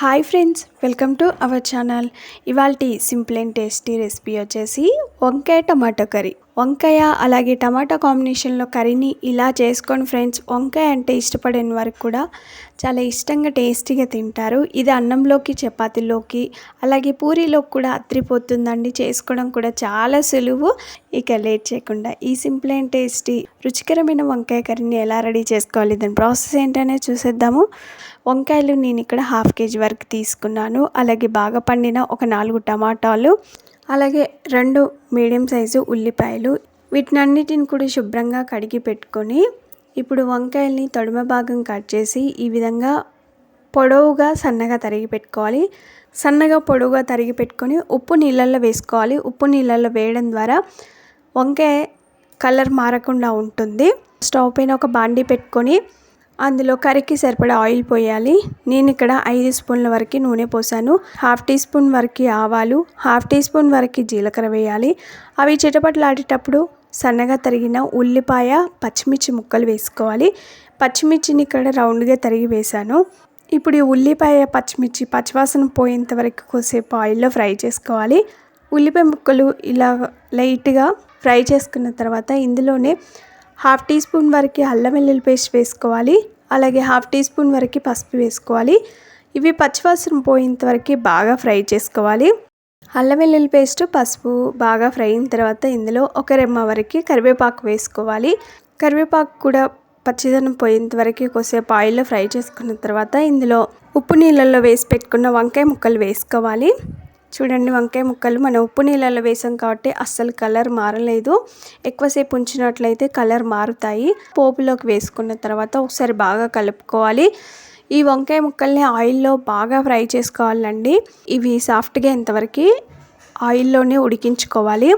Hi friends welcome to our channel. ఇవాళ simple and tasty recipe వచ్చేసి వంకాయ tomato curry. వంకాయ అలాగే టమాటా కాంబినేషన్లో కర్రీని ఇలా చేసుకోండి ఫ్రెండ్స్ వంకాయ అంటే ఇష్టపడిన వారికి కూడా చాలా ఇష్టంగా టేస్టీగా తింటారు. ఇది అన్నంలోకి చపాతీలోకి అలాగే పూరీలోకి కూడా అత్రిపోతుందండి చేసుకోవడం కూడా చాలా సులువు. ఇక లేట్ చేయకుండా ఈ సింపుల్ అండ్ టేస్టీ రుచికరమైన వంకాయ కర్రీని ఎలా రెడీ చేసుకోవాలి దాని ప్రాసెస్ ఏంటనే చూసేద్దాము. వంకాయలు నేను ఇక్కడ హాఫ్ కేజీ వరకు తీసుకున్నాను. అలాగే బాగా పండిన ఒక నాలుగు టమాటాలు అలాగే రెండు మీడియం సైజు ఉల్లిపాయలు వీటినన్నిటిని కూడా శుభ్రంగా కడిగి పెట్టుకొని ఇప్పుడు వంకాయల్ని తొడమ భాగం కట్ చేసి ఈ విధంగా పొడవుగా సన్నగా తరిగి పెట్టుకోవాలి. సన్నగా పొడవుగా తరిగి పెట్టుకొని ఉప్పు నీళ్ళల్లో వేసుకోవాలి. ఉప్పు నీళ్ళల్లో వేయడం ద్వారా వంకాయ కలర్ మారకుండా ఉంటుంది. స్టవ్ పైన ఒక బాండీ పెట్టుకొని అందులో కర్రీకి సరిపడా ఆయిల్ పోయాలి. నేను ఇక్కడ ఐదు స్పూన్ల వరకు నూనె పోసాను. హాఫ్ టీ స్పూన్ వరకు ఆవాలు హాఫ్ టీ స్పూన్ వరకు జీలకర్ర వేయాలి. అవి చిటపట్లాడేటప్పుడు సన్నగా తరిగిన ఉల్లిపాయ పచ్చిమిర్చి ముక్కలు వేసుకోవాలి. పచ్చిమిర్చిని ఇక్కడ రౌండ్గా తరిగి వేశాను. ఇప్పుడు ఈ ఉల్లిపాయ పచ్చిమిర్చి పచ్చివాసన పోయేంత వరకు కొద్దిసేపు ఆయిల్లో ఫ్రై చేసుకోవాలి. ఉల్లిపాయ ముక్కలు ఇలా లైట్గా ఫ్రై చేసుకున్న తర్వాత ఇందులోనే హాఫ్ టీ స్పూన్ వరకు అల్లం వెల్లుల్లి పేస్ట్ వేసుకోవాలి. అలాగే హాఫ్ టీ స్పూన్ వరకు పసుపు వేసుకోవాలి. ఇవి పచ్చివాసన పోయేంత వరకు బాగా ఫ్రై చేసుకోవాలి. అల్లం వెల్లుల్లి పేస్ట్ పసుపు బాగా ఫ్రై అయిన తర్వాత ఇందులో ఒక రెమ్మ వరకు కరివేపాకు వేసుకోవాలి. కరివేపాకు కూడా పచ్చిదనం పోయేంత వరకు కొద్దిసేపు ఆయిల్లో ఫ్రై చేసుకున్న తర్వాత ఇందులో ఉప్పు నీళ్ళల్లో వేసి పెట్టుకున్న వంకాయ ముక్కలు వేసుకోవాలి. చూడండి వంకాయ ముక్కలు. మనం ఉప్పు నీళ్ళలో వేసాం కాబట్టి అస్సలు కలర్ మారలేదు. ఎక్కువసేపు ఉంచినట్లయితే కలర్ మారుతాయి. పోపులోకి వేసుకున్న తర్వాత ఒకసారి బాగా కలుపుకోవాలి. ఈ వంకాయ ముక్కల్ని ఆయిల్లో బాగా ఫ్రై చేసుకోవాలండి. ఇవి సాఫ్ట్గా ఇంతవరకు ఆయిల్లోనే ఉడికించుకోవాలి.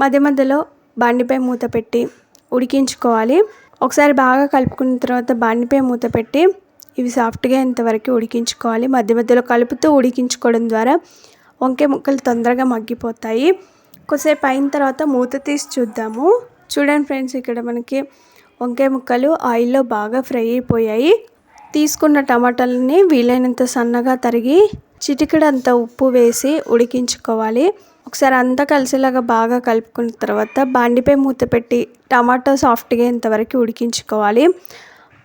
మధ్య మధ్యలో బండిపై మూత పెట్టి ఉడికించుకోవాలి. ఒకసారి బాగా కలుపుకున్న తర్వాత బండిపై మూత పెట్టి ఇవి సాఫ్ట్గా ఎంతవరకు ఉడికించుకోవాలి. మధ్య మధ్యలో కలుపుతూ ఉడికించుకోవడం ద్వారా వంకాయ ముక్కలు తొందరగా మగ్గిపోతాయి. కొద్దిసేపు అయిన తర్వాత మూత తీసి చూద్దాము. చూడండి ఫ్రెండ్స్ ఇక్కడ మనకి వంకాయ ముక్కలు ఆయిల్లో బాగా ఫ్రై అయిపోయాయి. తీసుకున్న టమాటాలని వీలైనంత సన్నగా తరిగి చిటికడంత ఉప్పు వేసి ఉడికించుకోవాలి. ఒకసారి అంతా కలిసేలాగా బాగా కలుపుకున్న తర్వాత బాండిపై మూత పెట్టి టమాటో సాఫ్ట్గా ఇంతవరకు ఉడికించుకోవాలి.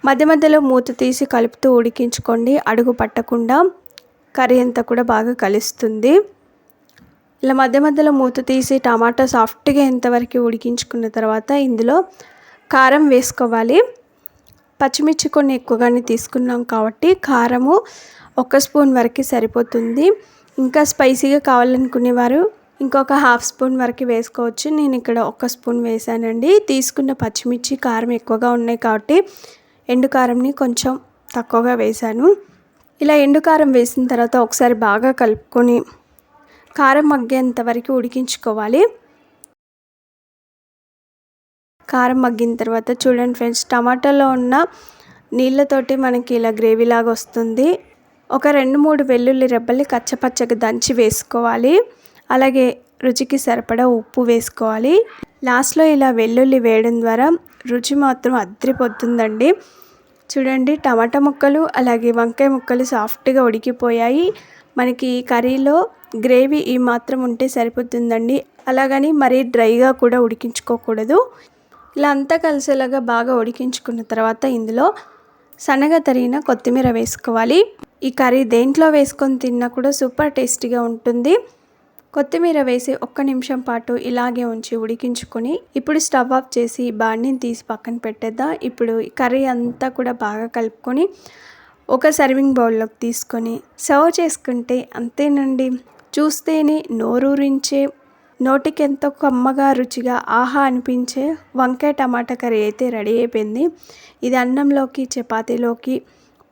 మధ్య మధ్యలో మూత తీసి కలుపుతూ ఉడికించుకోండి. అడుగు పట్టకుండా కర్రీ అంతా కూడా బాగా కలుస్తుంది. ఇలా మధ్య మధ్యలో మూత తీసి టమాటా సాఫ్ట్గా ఎంతవరకు ఉడికించుకున్న తర్వాత ఇందులో కారం వేసుకోవాలి. పచ్చిమిర్చి కొన్ని ఎక్కువగానే తీసుకున్నాం కాబట్టి కారము ఒక స్పూన్ వరకు సరిపోతుంది. ఇంకా స్పైసీగా కావాలనుకునేవారు ఇంకొక హాఫ్ స్పూన్ వరకు వేసుకోవచ్చు. నేను ఇక్కడ ఒక స్పూన్ వేసానండి. తీసుకున్న పచ్చిమిర్చి కారం ఎక్కువగా ఉన్నాయి కాబట్టి ఎండు కారంని కొంచెం తక్కువగా వేశాను. ఇలా ఎండు కారం వేసిన తర్వాత ఒకసారి బాగా కలుపుకొని కారం మగ్గేంత వరకు ఉడికించుకోవాలి. కారం మగ్గిన తర్వాత చూడండి ఫ్రెండ్స్ టమాటాలో ఉన్న నీళ్ళతోటి మనకి ఇలా గ్రేవీ లాగా వస్తుంది. ఒక రెండు మూడు వెల్లుల్లి రెబ్బల్ని కచ్చపచ్చగా దంచి వేసుకోవాలి. అలాగే రుచికి సరిపడా ఉప్పు వేసుకోవాలి. లాస్ట్లో ఇలా వెల్లుల్లి వేయడం ద్వారా రుచి మాత్రం అద్రిపోతుందండి చూడండి టమాటా ముక్కలు అలాగే వంకాయ ముక్కలు సాఫ్ట్గా ఉడికిపోయాయి. మనకి కర్రీలో గ్రేవీ ఈ మాత్రం ఉంటే సరిపోతుందండి. అలాగని మరీ డ్రైగా కూడా ఉడికించుకోకూడదు. ఇలా అంతా కలిసేలాగా బాగా ఉడికించుకున్న తర్వాత ఇందులో సన్నగా తరిగిన కొత్తిమీర వేసుకోవాలి. ఈ కర్రీ దేంట్లో వేసుకొని తిన్నా కూడా సూపర్ టేస్టీగా ఉంటుంది. కొత్తిమీర వేసి ఒక్క నిమిషం పాటు ఇలాగే ఉంచి ఉడికించుకొని ఇప్పుడు స్టవ్ ఆఫ్ చేసి బాండిని తీసి పక్కన పెట్టేద్దాం. ఇప్పుడు కర్రీ అంతా కూడా బాగా కలుపుకొని ఒక సర్వింగ్ బౌల్లోకి తీసుకొని సర్వ్ చేసుకుంటే అంతేనండి. చూస్తేనే నోరూరించే నోటికి ఎంతో కమ్మగా రుచిగా ఆహా అనిపించే వంకాయ టమాటా కర్రీ అయితే రెడీ అయిపోయింది. ఇది అన్నంలోకి చపాతీలోకి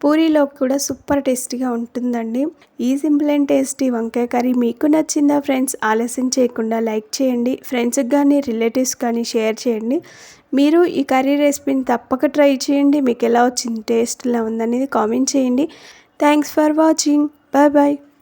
పూరీలో కూడా సూపర్ టేస్టీగా ఉంటుందండి. ఈ సింపుల్ అండ్ టేస్టీ వంకాయ కర్రీ మీకు నచ్చిందా ఫ్రెండ్స్? ఆలస్యం చేయకుండా లైక్ చేయండి. ఫ్రెండ్స్కి కానీ రిలేటివ్స్ కానీ షేర్ చేయండి. మీరు ఈ కర్రీ రెసిపీని తప్పక ట్రై చేయండి. మీకు ఎలా వచ్చింది టేస్ట్ ఎలా ఉందనేది కామెంట్ చేయండి. Thanks for watching. Bye bye.